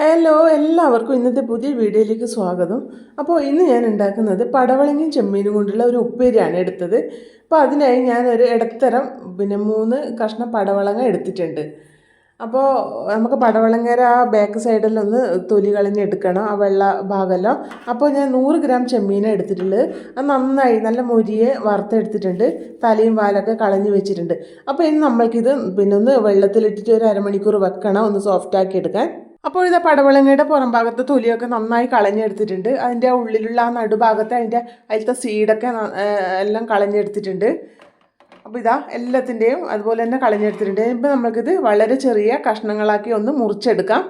Hello എല്ലാവർക്കും ഇന്നത്തെ പുതിയ വീഡിയോയിലേക്ക് സ്വാഗതം. അപ്പോൾ ഇന്ന് ഞാൻ ഉണ്ടാക്കുന്നത് പടവളങ്ങയും ചെമ്മീനും കൊണ്ടുള്ള ഒരു ഉപ്പേരിയാണ് എടുത്തത്. അപ്പോൾ അതിനായി ഞാനൊരു ഇടത്തരം പിന്നെ മൂന്ന് കഷ്ണം പടവളങ്ങ എടുത്തിട്ടുണ്ട്. അപ്പോൾ നമുക്ക് പടവളങ്ങര ആ ബാക്ക് സൈഡിലൊന്ന് തൊലി കളഞ്ഞ് എടുക്കണം ആ വെള്ള ഭാഗമല്ലോ അപ്പോൾ ഞാൻ നൂറ് ഗ്രാം ചെമ്മീന എടുത്തിട്ടുള്ളത്. അത് നന്നായി നല്ല മുരിയെ വറുത്തെടുത്തിട്ടുണ്ട്. തലയും വാലൊക്കെ കളഞ്ഞ് വെച്ചിട്ടുണ്ട്. അപ്പോൾ ഇനി നമ്മൾക്കിത് പിന്നെ ഒന്ന് വെള്ളത്തിലിട്ടിട്ട് ഒരു അരമണിക്കൂർ വെക്കണം ഒന്ന് സോഫ്റ്റാക്കി എടുക്കാൻ. അപ്പോൾ ഇത് പടവളങ്ങയുടെ പുറം ഭാഗത്തെ തൊലിയൊക്കെ നന്നായി കളഞ്ഞെടുത്തിട്ടുണ്ട്. അതിന്റെ ഉള്ളിലുള്ള ആ നടുഭാഗത്തെ അതിന്റെ അതിലത്തെ സീഡൊക്കെ എല്ലാം കളഞ്ഞെടുത്തിട്ടുണ്ട്. അപ്പോൾ ഇതാ എല്ലാത്തിന്റെയും അതുപോലെ തന്നെ കളഞ്ഞെടുത്തിട്ടുണ്ട്. ഇപ്പം നമുക്കിത് വളരെ ചെറിയ കഷ്ണങ്ങളാക്കി ഒന്ന് മുറിച്ചെടുക്കാം.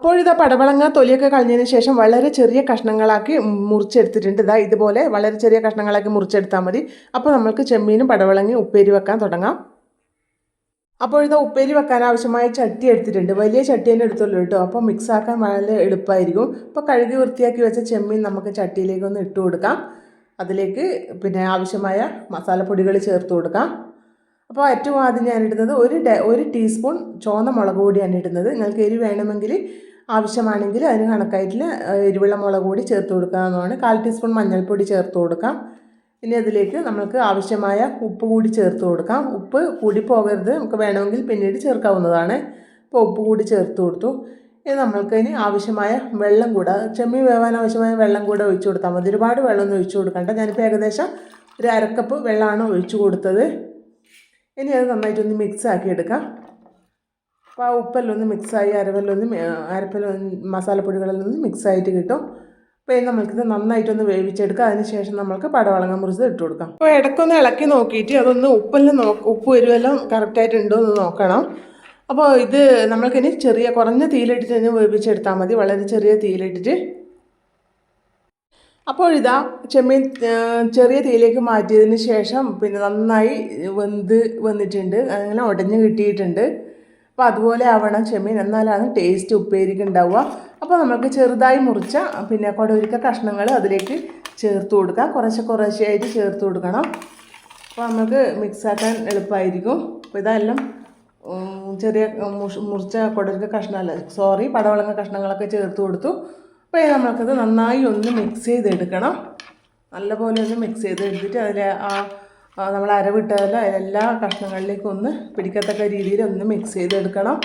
അപ്പോൾ ഇതാ പടവളങ്ങ തൊലിയൊക്കെ കളഞ്ഞതിന് ശേഷം വളരെ ചെറിയ കഷ്ണങ്ങളാക്കി മുറിച്ചെടുത്തിട്ടുണ്ട്. ഇതാ ഇതുപോലെ വളരെ ചെറിയ കഷ്ണങ്ങളാക്കി മുറിച്ചെടുത്താൽ മതി. അപ്പോൾ നമുക്ക് ചെമ്മീനും പടവളങ്ങയും ഉപ്പേരി വെക്കാൻ തുടങ്ങാം. അപ്പോൾ ഇത് ഉപ്പേരി വെക്കാൻ ആവശ്യമായ ചട്ടി എടുത്തിട്ടുണ്ട്. വലിയ ചട്ടി തന്നെ എടുത്തുള്ളൂ കേട്ടോ. അപ്പോൾ മിക്സ് ആക്കാൻ വളരെ എളുപ്പമായിരിക്കും. അപ്പോൾ കഴുകി വൃത്തിയാക്കി വെച്ച ചെമ്മീൻ നമുക്ക് ചട്ടിയിലേക്ക് ഒന്ന് ഇട്ട് കൊടുക്കാം. അതിലേക്ക് പിന്നെ ആവശ്യമായ മസാലപ്പൊടികൾ ചേർത്ത് കൊടുക്കാം. അപ്പോൾ ഏറ്റവും ആദ്യം ഞാൻ ഇടുന്നത് ഒരു ഒരു ടീസ്പൂൺ ചുവന്ന മുളക് പൊടിയാണ് ഇടുന്നത്. നിങ്ങൾക്ക് എരി വേണമെങ്കിൽ ആവശ്യമാണെങ്കിൽ അതിന് കണക്കായിട്ടുള്ള എരിവുള്ള മുളക് പൊടി ചേർത്ത് കൊടുക്കാവുന്നതാണ്. കാൽ ടീസ്പൂൺ മഞ്ഞൾപ്പൊടി ചേർത്ത് കൊടുക്കാം. ഇനി അതിലേക്ക് നമുക്ക് ആവശ്യമായ ഉപ്പ് കൂടി ചേർത്ത് കൊടുക്കാം. ഉപ്പ് കൂടി പോകരുത്. നമുക്ക് വേണമെങ്കിൽ പിന്നീട് ചേർക്കാവുന്നതാണ്. അപ്പോൾ ഉപ്പ് കൂടി ചേർത്ത് കൊടുത്തു. ഇനി നമ്മൾക്ക് ഇനി ആവശ്യമായ വെള്ളം കൂടെ ചെമ്മീൻ വേവാൻ ആവശ്യമായ വെള്ളം കൂടെ ഒഴിച്ചു കൊടുത്താൽ മതി. ഒരുപാട് വെള്ളമൊന്നും ഒഴിച്ചു കൊടുക്കണ്ട. ഞാനിപ്പോൾ ഏകദേശം ഒരു അരക്കപ്പ് വെള്ളമാണ് ഒഴിച്ചു കൊടുത്തത്. ഇനി അത് നന്നായിട്ടൊന്ന് മിക്സ് ആക്കി എടുക്കാം. അപ്പോൾ ആ ഉപ്പെല്ലാം ഒന്ന് മിക്സായി അരവെല്ലാം ഒന്ന് അരപ്പെല്ലാം മസാലപ്പൊടികളെല്ലാം ഒന്ന് മിക്സായിട്ട് കിട്ടും. അപ്പോൾ നമ്മൾക്കിത് നന്നായിട്ടൊന്ന് വേവിച്ചെടുക്കാം. അതിനുശേഷം നമ്മൾക്ക് പടവളങ്ങ മുറിച്ച് ഇട്ട് കൊടുക്കാം. അപ്പോൾ ഇടയ്ക്കൊന്ന് ഇളക്കി നോക്കിയിട്ട് അതൊന്ന് ഉപ്പെല്ലാം നോ ഉപ്പ് വരുമെല്ലാം കറക്റ്റായിട്ടുണ്ടോ എന്ന് നോക്കണം. അപ്പോൾ ഇത് നമ്മൾക്കിനി ചെറിയ കുറഞ്ഞ തീയിലിട്ടിട്ട് തന്നെ വേവിച്ചെടുത്താൽ മതി. വളരെ ചെറിയ തീയിലിട്ടിട്ട്. അപ്പോൾ ഇതാ ചെമ്മീൻ ചെറിയ തീയിലേക്ക് മാറ്റിയതിന് ശേഷം പിന്നെ നന്നായി വെന്ത് വന്നിട്ടുണ്ട്. അങ്ങനെ ഉടഞ്ഞ് കിട്ടിയിട്ടുണ്ട്. അപ്പോൾ അതുപോലെ ആവണം ചെമ്മീൻ. എന്നാലാണ് ടേസ്റ്റ് ഉപ്പേരിക്ക് ഉണ്ടാവുക. അപ്പോൾ നമുക്ക് ചെറുതായി മുറിച്ച പിന്നെ കൊടവരിക്ക കഷ്ണങ്ങൾ അതിലേക്ക് ചേർത്ത് കൊടുക്കാം. കുറേശ്ശെ കുറേശ്ശെയായിട്ട് ചേർത്ത് കൊടുക്കണം. അപ്പോൾ നമുക്ക് മിക്സാക്കാൻ എളുപ്പമായിരിക്കും. അപ്പോൾ ഇതെല്ലാം ചെറിയ മുറിച്ച കൊടരിക്ക കഷ്ണമല്ല സോറി പടവളങ്ങ കഷ്ണങ്ങളൊക്കെ ചേർത്ത് കൊടുത്തു. അപ്പോൾ നമ്മൾക്കത് നന്നായി ഒന്ന് മിക്സ് ചെയ്തെടുക്കണം. നല്ലപോലെ ഒന്ന് മിക്സ് ചെയ്തെടുത്തിട്ട് അതിൽ ആ നമ്മൾ അരവിട്ടതല്ല എല്ലാ കഷ്ണങ്ങളിലേക്കും ഒന്ന് പിടിക്കത്തക്ക രീതിയിൽ ഒന്ന് മിക്സ് ചെയ്തെടുക്കണം.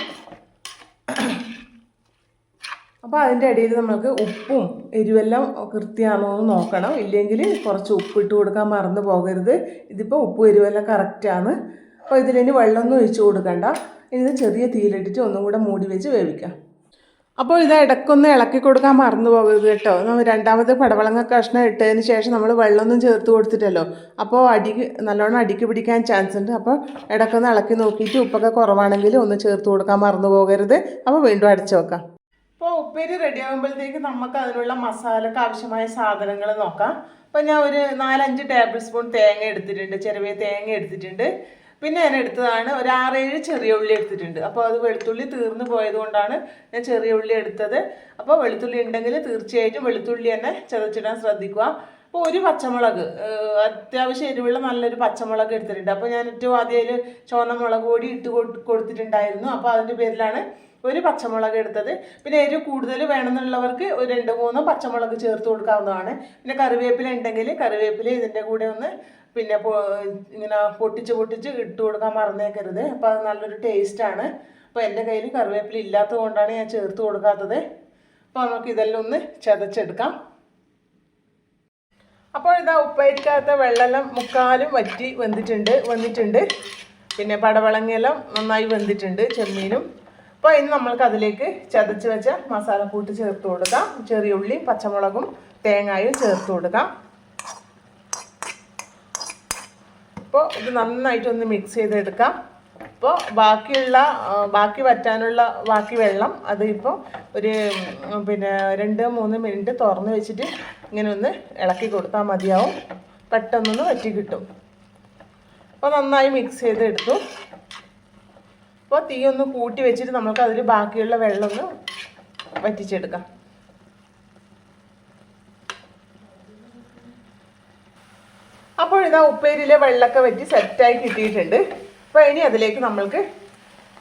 അപ്പോൾ അതിന്റെ ഇടയിൽ നമുക്ക് ഉപ്പും എരിവെല്ലാം കൃത്യമാണോ എന്ന് നോക്കണം. ഇല്ലെങ്കിൽ കുറച്ച് ഉപ്പ് ഇട്ട് കൊടുക്കാൻ മറന്നു പോകരുത്. ഇതിപ്പോൾ ഉപ്പും എരിവെല്ലാം കറക്റ്റാണ് അപ്പോൾ ഇതിലിനി വെള്ളമൊന്നും ഒഴിച്ച് കൊടുക്കണ്ട. ഇനി ഇത് ചെറിയ തീയിലിട്ടിട്ട് ഒന്നും കൂടെ മൂടി വെച്ച് വേവിക്കാം. അപ്പോൾ ഇത് ഇടയ്ക്കൊന്ന് ഇളക്കി കൊടുക്കാൻ മറന്നു പോകരുത് കേട്ടോ. രണ്ടാമത് പടവളങ്ങ കഷ്ണം ഇട്ടതിന് ശേഷം നമ്മൾ വെള്ളമൊന്നും ചേർത്ത് കൊടുത്തിട്ടല്ലോ. അപ്പോൾ അടിക്ക് നല്ലോണം അടിക്ക് പിടിക്കാൻ ചാൻസ് ഉണ്ട്. അപ്പോൾ ഇടയ്ക്കൊന്ന് ഇളക്കി നോക്കിയിട്ട് ഉപ്പൊക്കെ കുറവാണെങ്കിൽ ഒന്ന് ചേർത്ത് കൊടുക്കാൻ മറന്നു പോകരുത്. അപ്പോൾ വീണ്ടും അടച്ചു വെക്കാം. ഇപ്പോൾ ഉപ്പേരി റെഡി ആകുമ്പോഴത്തേക്ക് നമുക്ക് അതിനുള്ള മസാലക്ക് ആവശ്യമായ സാധനങ്ങൾ നോക്കാം. അപ്പോൾ ഞാൻ ഒരു നാലഞ്ച് ടേബിൾ സ്പൂൺ തേങ്ങ എടുത്തിട്ടുണ്ട്. ചെറിയ തേങ്ങ എടുത്തിട്ടുണ്ട്. പിന്നെ ഞാൻ എടുത്തതാണ് ഒരു ആറേഴ് ചെറിയ ഉള്ളി എടുത്തിട്ടുണ്ട്. അപ്പോൾ അത് വെളുത്തുള്ളി തീർന്നു പോയതുകൊണ്ടാണ് ഞാൻ ചെറിയ ഉള്ളി എടുത്തത്. അപ്പോൾ വെളുത്തുള്ളി ഉണ്ടെങ്കിൽ തീർച്ചയായിട്ടും വെളുത്തുള്ളി തന്നെ ചതച്ചിടാൻ ശ്രദ്ധിക്കുക. അപ്പോൾ ഒരു പച്ചമുളക് അത്യാവശ്യം എരിവുള്ള നല്ലൊരു പച്ചമുളക് എടുത്തിട്ടുണ്ട്. അപ്പോൾ ഞാൻ ഏറ്റവും ആദ്യം ചുവന്ന മുളക് പൊടി ഇട്ട് കൊടു- കൊടുത്തിട്ടുണ്ടായിരുന്നു. അപ്പോൾ അതിന്റെ പേരിലാണ് ഒരു പച്ചമുളക് എടുത്തത്. പിന്നെ എരിവ് കൂടുതൽ വേണമെന്നുള്ളവർക്ക് ഒരു രണ്ട് മൂന്നോ പച്ചമുളക് ചേർത്ത് കൊടുക്കാവുന്നതാണ്. പിന്നെ കറിവേപ്പില ഉണ്ടെങ്കിൽ കറിവേപ്പില ഇതിന്റെ കൂടെ ഒന്ന് പിന്നെ ഇങ്ങനെ പൊട്ടിച്ച് പൊട്ടിച്ച് ഇട്ട് കൊടുക്കാൻ മറന്നേക്കരുത്. അപ്പോൾ അത് നല്ലൊരു ടേസ്റ്റാണ് അപ്പോൾ എന്റെ കയ്യിൽ കറിവേപ്പില ഇല്ലാത്തത് കൊണ്ടാണ് ഞാൻ ചേർത്ത് കൊടുക്കാത്തത്. അപ്പോൾ നമുക്ക് ഇതെല്ലാം ഒന്ന് ചതച്ചെടുക്കാം. അപ്പോൾ ഇതാ ഉപ്പയറ്റാത്ത വെള്ളമെല്ലാം മുക്കാലും വറ്റി വെന്തിട്ടുണ്ട് വന്നിട്ടുണ്ട് പിന്നെ പടവളങ്ങയെല്ലാം നന്നായി വെന്തിട്ടുണ്ട് ചെമ്മീനും. അപ്പോൾ ഇനി നമ്മൾക്ക് അതിലേക്ക് ചതച്ച് വെച്ച മസാലക്കൂട്ട് ചേർത്ത് കൊടുക്കാം. ചെറിയ ഉള്ളി പച്ചമുളകും തേങ്ങായും ചേർത്ത് കൊടുക്കാം. അപ്പോൾ ഇത് നന്നായിട്ടൊന്ന് മിക്സ് ചെയ്തെടുക്കാം. അപ്പോൾ ബാക്കിയുള്ള ബാക്കി വറ്റാനുള്ള ബാക്കി വെള്ളം അത് ഇപ്പോൾ ഒരു പിന്നെ രണ്ട് മൂന്ന് മിനിറ്റ് തുറന്ന് വെച്ചിട്ട് ഇങ്ങനെ ഒന്ന് ഇളക്കി കൊടുത്താൽ മതിയാവും. പെട്ടെന്നൊന്ന് വറ്റി കിട്ടും. അപ്പോൾ നന്നായി മിക്സ് ചെയ്തെടുത്തു. അപ്പോൾ തീ ഒന്ന് കൂട്ടി വെച്ചിട്ട് നമുക്ക് അതിൽ ബാക്കിയുള്ള വെള്ളം ഒന്ന് വറ്റിച്ചെടുക്കാം. അപ്പോൾ ഇതാ ഉപ്പേരിയിലെ വെള്ളമൊക്കെ വറ്റി സെറ്റായി കിട്ടിയിട്ടുണ്ട്. അപ്പോൾ ഇനി അതിലേക്ക് നമ്മൾക്ക്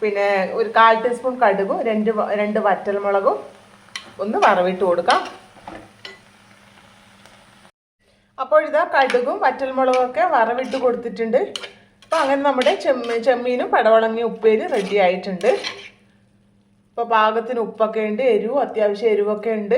പിന്നെ ഒരു കാൽ ടീസ്പൂൺ കടുകും രണ്ട് രണ്ട് വറ്റൽമുളകും ഒന്ന് വറവിട്ട് കൊടുക്കാം. അപ്പോൾ ഇതാ കടുകും വറ്റൽമുളകും ഒക്കെ വറവിട്ട് കൊടുത്തിട്ടുണ്ട്. അപ്പോൾ അങ്ങനെ നമ്മുടെ ചെമ്മീ ചെമ്മീനും പടവളങ്ങി ഉപ്പേരി റെഡി ആയിട്ടുണ്ട്. ഇപ്പോൾ പാകത്തിന് ഉപ്പൊക്കെ ഉണ്ട് എരിവും അത്യാവശ്യം എരിവൊക്കെ ഉണ്ട്.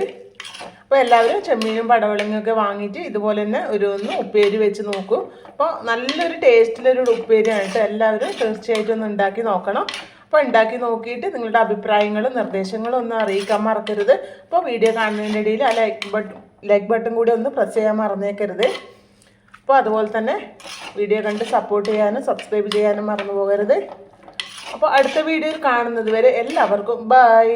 അപ്പോൾ എല്ലാവരും ചെമ്മീനും പടവളങ്ങിയൊക്കെ വാങ്ങിയിട്ട് ഇതുപോലെ തന്നെ ഒരു ഒന്ന് ഉപ്പേരി വെച്ച് നോക്കും. അപ്പോൾ നല്ലൊരു ടേസ്റ്റിലൊരു ഉപ്പേരിയാണ് കേട്ടോ എല്ലാവരും തീർച്ചയായിട്ടും ഒന്ന് ഉണ്ടാക്കി നോക്കണം. അപ്പോൾ ഉണ്ടാക്കി നോക്കിയിട്ട് നിങ്ങളുടെ അഭിപ്രായങ്ങളും നിർദ്ദേശങ്ങളും ഒന്നും അറിയിക്കാൻ മറക്കരുത്. അപ്പോൾ വീഡിയോ കാണുന്നതിന്റെ ഇടയിൽ ആ ലൈക്ക് ബട്ടൺ ലൈക്ക് ബട്ടൺ കൂടി ഒന്ന് പ്രസ് ചെയ്യാൻ മറന്നേക്കരുത്. അപ്പോൾ അതുപോലെ തന്നെ വീഡിയോ കണ്ട് സപ്പോർട്ട് ചെയ്യാനും സബ്സ്ക്രൈബ് ചെയ്യാനും മറന്നു പോകരുത്. അപ്പോൾ അടുത്ത വീഡിയോയിൽ കാണുന്നത് വരെ എല്ലാവർക്കും ബൈ